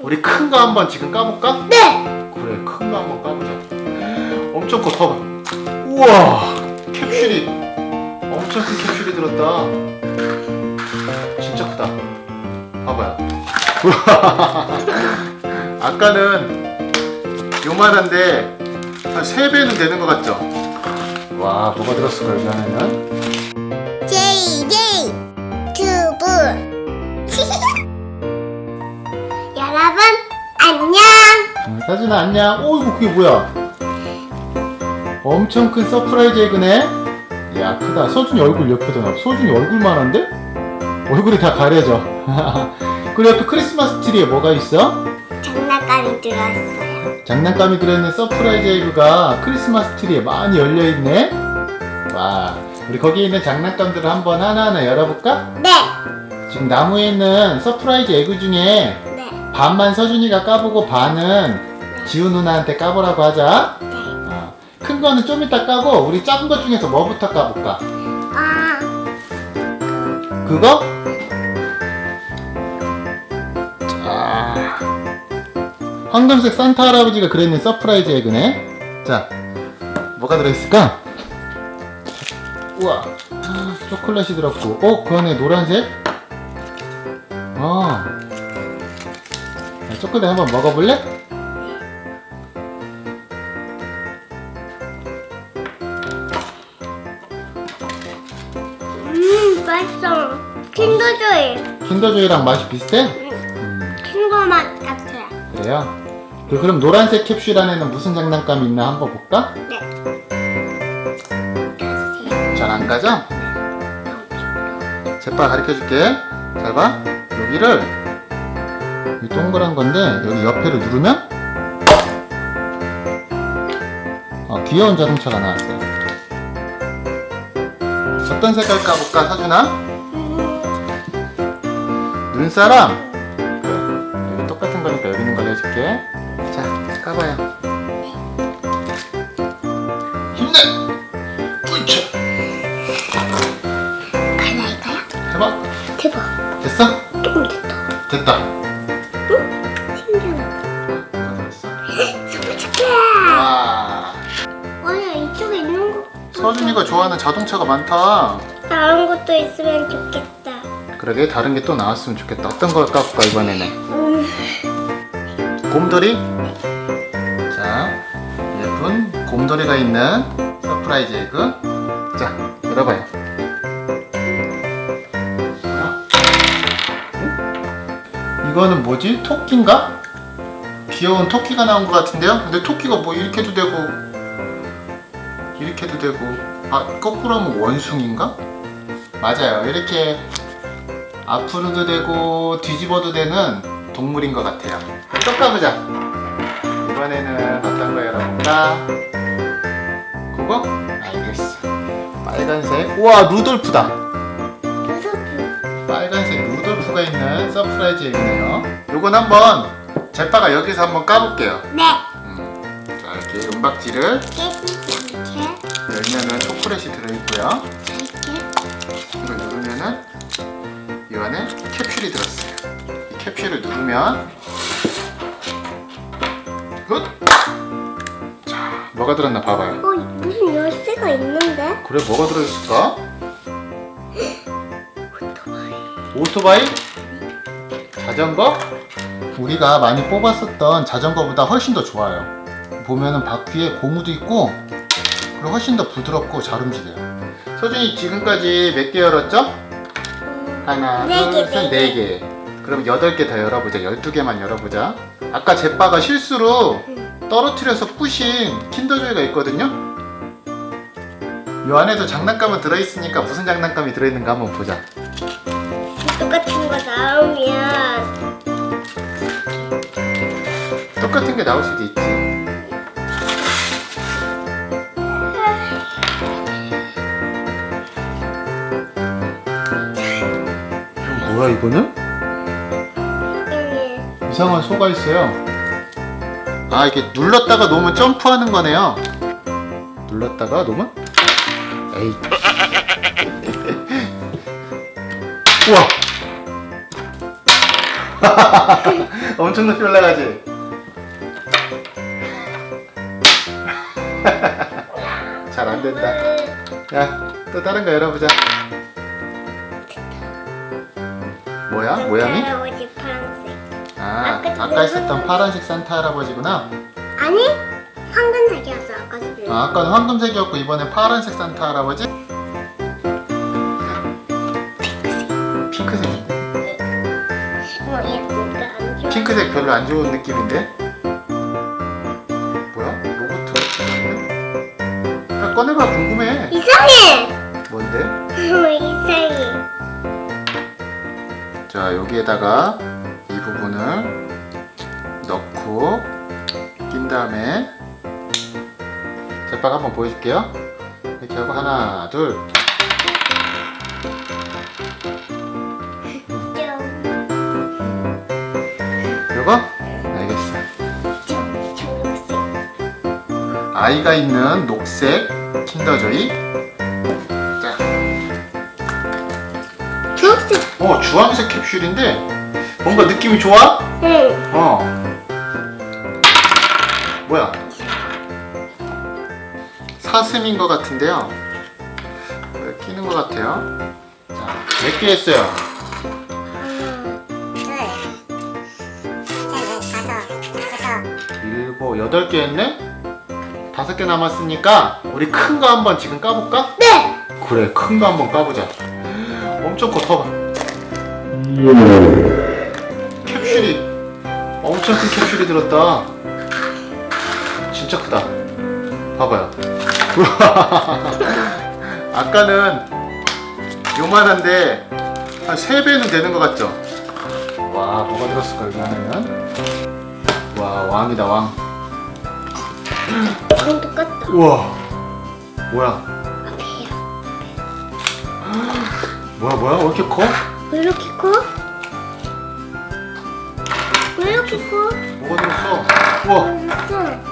우리 큰 거 한번 지금 까볼까? 네. 그래 큰 거 한번 까보자 엄청 커 봐봐 우와 캡슐이 엄청 큰 캡슐이 들었다 진짜 크다 봐봐요 아까는 요만한데 한 3배는 되는 것 같죠? 와 뭐가 들었을까요 이 안에는? JJ 튜브. 응, 사진아 안녕 오 이거 그게 뭐야 엄청 큰 서프라이즈 에그네 야 크다 서준이 얼굴 옆에다 놔 서준이 얼굴만한데? 얼굴이 다 가려져 그리고 옆에 크리스마스 트리에 뭐가 있어? 장난감이 들어왔어요. 장난감이 들어있는 서프라이즈 에그가 크리스마스 트리에 많이 열려있네 와 우리 거기에 있는 장난감들을 한번 하나하나 열어볼까? 네. 지금 나무에 있는 서프라이즈 에그 중에 네. 반만 서준이가 까보고 반은 지우 누나한테 까보라고 하자 네. 어, 큰 거는 좀 이따 까고 우리 작은 것 중에서 뭐부터 까볼까? 아 그거? 자, 황금색 산타 할아버지가 그려있는 서프라이즈 에그네. 자, 뭐가 들어있을까? 우와, 초콜릿이 들었고, 어, 그 안에 노란색? 어. 자, 초콜릿 한번 먹어볼래? 음, 맛있어. 킨더조이. 킨더조이랑 맛이 비슷해? 음, 킨더 맛 같아요. 그래요? 그, 그럼 노란색 캡슐 안에는 무슨 장난감이 있나 한번 볼까? 네. 잘안 가죠? 제빠 가르쳐 줄게. 잘 봐. 여기를 이 동그란 건데 여기 옆에를 누르면 어, 귀여운 자동차가 나왔어요. 어떤 색깔 까볼까, 사준아? 눈사람. 여기 똑같은 거니까 여기 있는 걸 해줄게. 자, 까봐요. 힘내. 좋아하는 자동차가 많다. 다른 것도 있으면 좋겠다. 그러게 다른 게 또 나왔으면 좋겠다. 어떤 걸 까볼까 이번에는? 음, 곰돌이. 자, 예쁜 곰돌이가 있는 서프라이즈 에그. 자, 열어봐요. 어? 이거는 뭐지? 토끼인가? 귀여운 토끼가 나온 것 같은데요? 근데 토끼가 뭐 이렇게도 되고 이렇게도 되고 아 거꾸로 하면 원숭인가? 맞아요. 이렇게 앞으로도 되고 뒤집어도 되는 동물인 것 같아요. 또 까보자. 이번에는 어떤 거 열어볼까? 그거? 알겠어. 빨간색. 우와 루돌프다. 빨간색 루돌프가 있는 서프라이즈 얘기네요. 요건 한번 제빠가 여기서 한번 까볼게요. 네. 음. 자 이렇게 은박지를 않게. 열면은 초콜릿이 들어있고요. 이걸 누르면은 이 안에 캡슐이 들었어요. 이 캡슐을 누르면 훗! 자, 뭐가 들었나 봐봐요. 어 무슨 열쇠가 있는데? 그래, 뭐가 들어있을까? 오토바이? 자전거? 우리가 많이 뽑았었던 자전거보다 훨씬 더 좋아요. 보면은 바퀴에 고무도 있고 훨씬 더 부드럽고 잘 움직여요. 서준이 지금까지 몇 개 열었죠? 음, 하나, 네 개, 둘, 셋, 네 네 개. 그럼 여덟 개 더 열어보자. 열두 개만 열어보자. 아까 제빠가 실수로 떨어뜨려서 부신 킨더조이가 있거든요. 이 안에도 장난감은 들어있으니까 무슨 장난감이 들어있는가 한번 보자. 똑같은 거 나오면 똑같은 게 나올 수도 있지. 뭐야 이거는? 이상한 소가 있어요. 아 이게 눌렀다가 놓으면 점프하는 거네요. 눌렀다가 놓으면 에이. 우와. 엄청 높이 올라가지? 잘 안 된다. 야, 또 다른 거 열어보자. 뭐야? 모양이? 할아버지 파란색. 아, 아까 아까 있었던 파란색 산타 할아버지구나. 아니 황금색이었어 아까 전에. 아, 아까는 황금색이었고 이번엔 파란색 산타 할아버지? 핑크색. 뭐 얘가 안 좋아. 핑크색 별로 안 좋은 느낌인데? 뭐야? 로봇 야, 꺼내봐 궁금해. 이상해. 뭔데? 어, 이상해. 자 여기에다가 이 부분을 넣고 낀 다음에 제빠가 한번 보여줄게요. 이렇게 하고 하나 둘. 요거? 알겠어. 아이가 있는 녹색 킨더조이 어 주황색 캡슐인데 뭔가 느낌이 좋아? 응. 어. 뭐야? 사슴인 것 같은데요. 왜 끼는 것 같아요? 자, 몇 개 했어요? 일곱, 여덟 개 했네? 다섯 개 남았으니까 우리 큰 거 한번 지금 까볼까? 네. 그래, 큰 거 한번 까보자. 엄청 커, 터봐. 캡슐이 엄청 큰 캡슐이 들었다. 진짜 크다. 봐봐요. 아까는 요만한데 한 3배는 되는 것 같죠? 와, 뭐가 들었을까, 여기 안에는? 와, 왕이다, 왕. 랑 똑같다. 우와. 뭐야? 뭐야, 뭐야? 왜 이렇게 커? 왜 이렇게 커? 왜 이렇게 커? 뭐가 들었어? 우와. 무슨?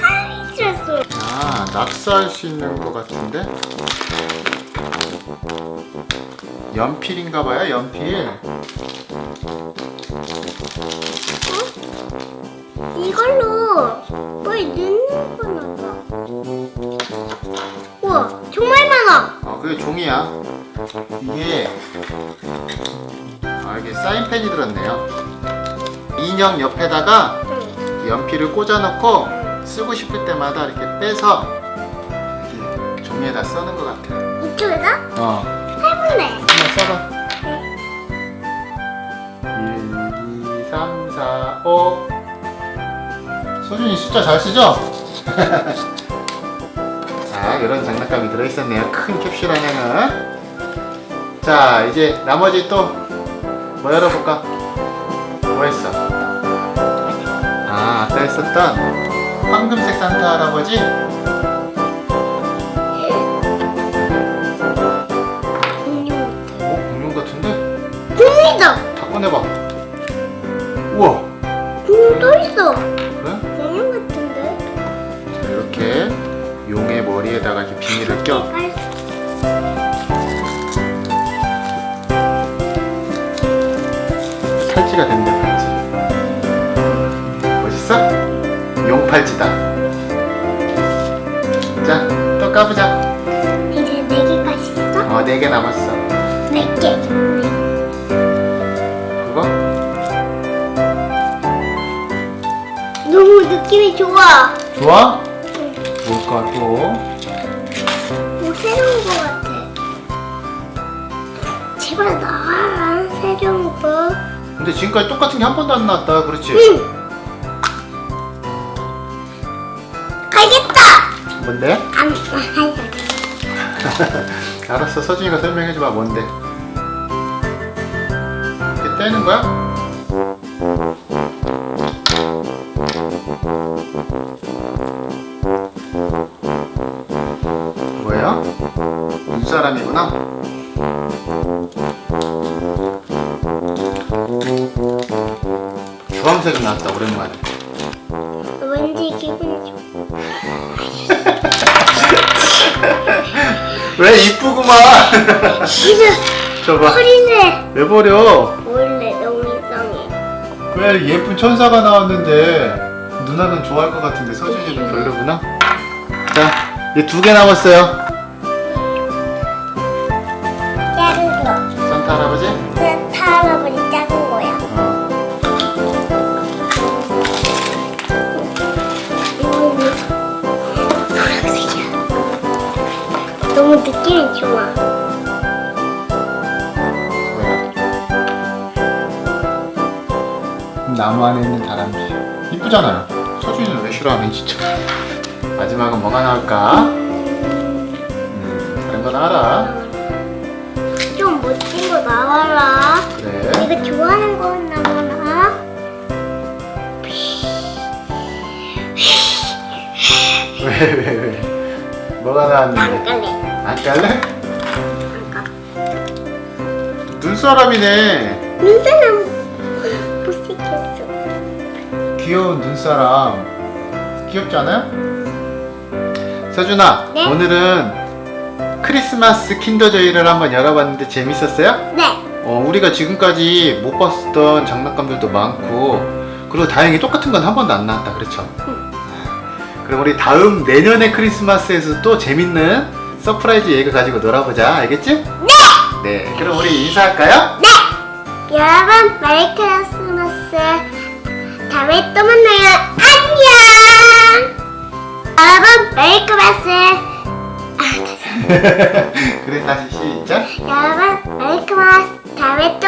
하이트랬어. 아, 낙서할 수 있는 것 같은데? 연필인가 봐요, 연필. 이걸로 뭘 넣는 거나 봐. 우와, 정말 많아. 어, 그게 종이야. 이게, 아, 이게 사인펜이 들었네요. 인형 옆에다가 응. 연필을 꽂아놓고 쓰고 싶을 때마다 이렇게 빼서 이렇게 종이에다 써는 것 같아요. 이쪽에다 어, 해볼래. 한번 써봐. 1, 2, 3, 4, 5. 소준이 숫자 잘 쓰죠? 자, 이런 장난감이 들어있었네요. 큰 캡슐 안에는. 자, 이제 나머지 또 뭐 열어볼까? 뭐 했어? 아, 아까 했었던 황금색 산타 할아버지? 공룡 어, 공룡 같은데? 공룡이다. 다 꺼내봐. 우와, 공룡 또 있어. 그래? 공룡 같은데? 자, 이렇게 용의 머리에다가 이렇게 비닐을 껴. 깔 팔찌가 된대, 팔찌. 멋있어? 용 팔찌다. 자, 또 까보자. 이제 네 개까지 있어? 어, 네 개 남았어. 네 개. 그거? 너무 느낌이 좋아. 좋아? 뭘까, 또? 뭐 새로운 거 같아. 제발 나와라. 근데 지금까지 똑같은 게 한 번도 안 나왔다. 그렇지? 응. 알겠다. 뭔데? 안, 알았어, 서준이가 설명해 줘봐, 뭔데? 이렇게 떼는 거야? 뭐예요? 눈사람이구나? 주황색이 나왔다, 오랜만에. 왠지 기분이 좋아. 왜 이쁘구만! 저봐. 허리네. 왜 버려? 원래 너무 이상해. 왜 예쁜 천사가 나왔는데 누나는 좋아할 것 같은데 서준이는 별로구나. 자, 이제 두 개 남았어요. 안에 있는 다람쥐 이쁘잖아요 서준이는 왜 싫어하니 진짜 마지막은 뭐가 나올까? 음, 다른 거 나와라 좀 멋진 거 나와라. 그래 내가 좋아하는 거 나와라. 왜 왜 왜, 뭐가 안 나왔는데 갈래. 안 깔래? 안 가. 눈사람이네 눈사람. 귀여운 눈사람 귀엽지 않아요? 서준아 네? 오늘은 크리스마스 킨더조이를 한번 열어봤는데 재밌었어요? 네. 어, 우리가 지금까지 못 봤었던 장난감들도 많고 그리고 다행히 똑같은 건 한 번도 안 나왔다 그렇죠? 그럼 우리 다음 내년의 크리스마스에서 또 재밌는 서프라이즈 얘기 가지고 놀아보자 알겠지? 네! 네 그럼 우리 인사할까요? 네. 여러분 메리 크리스마스. 다음에 또 만나요. 안녕. 여러분 메리 크리스마스. 아, 다시. 그래 다시 시작 여러분 메리 크리스마스. 다음에 또.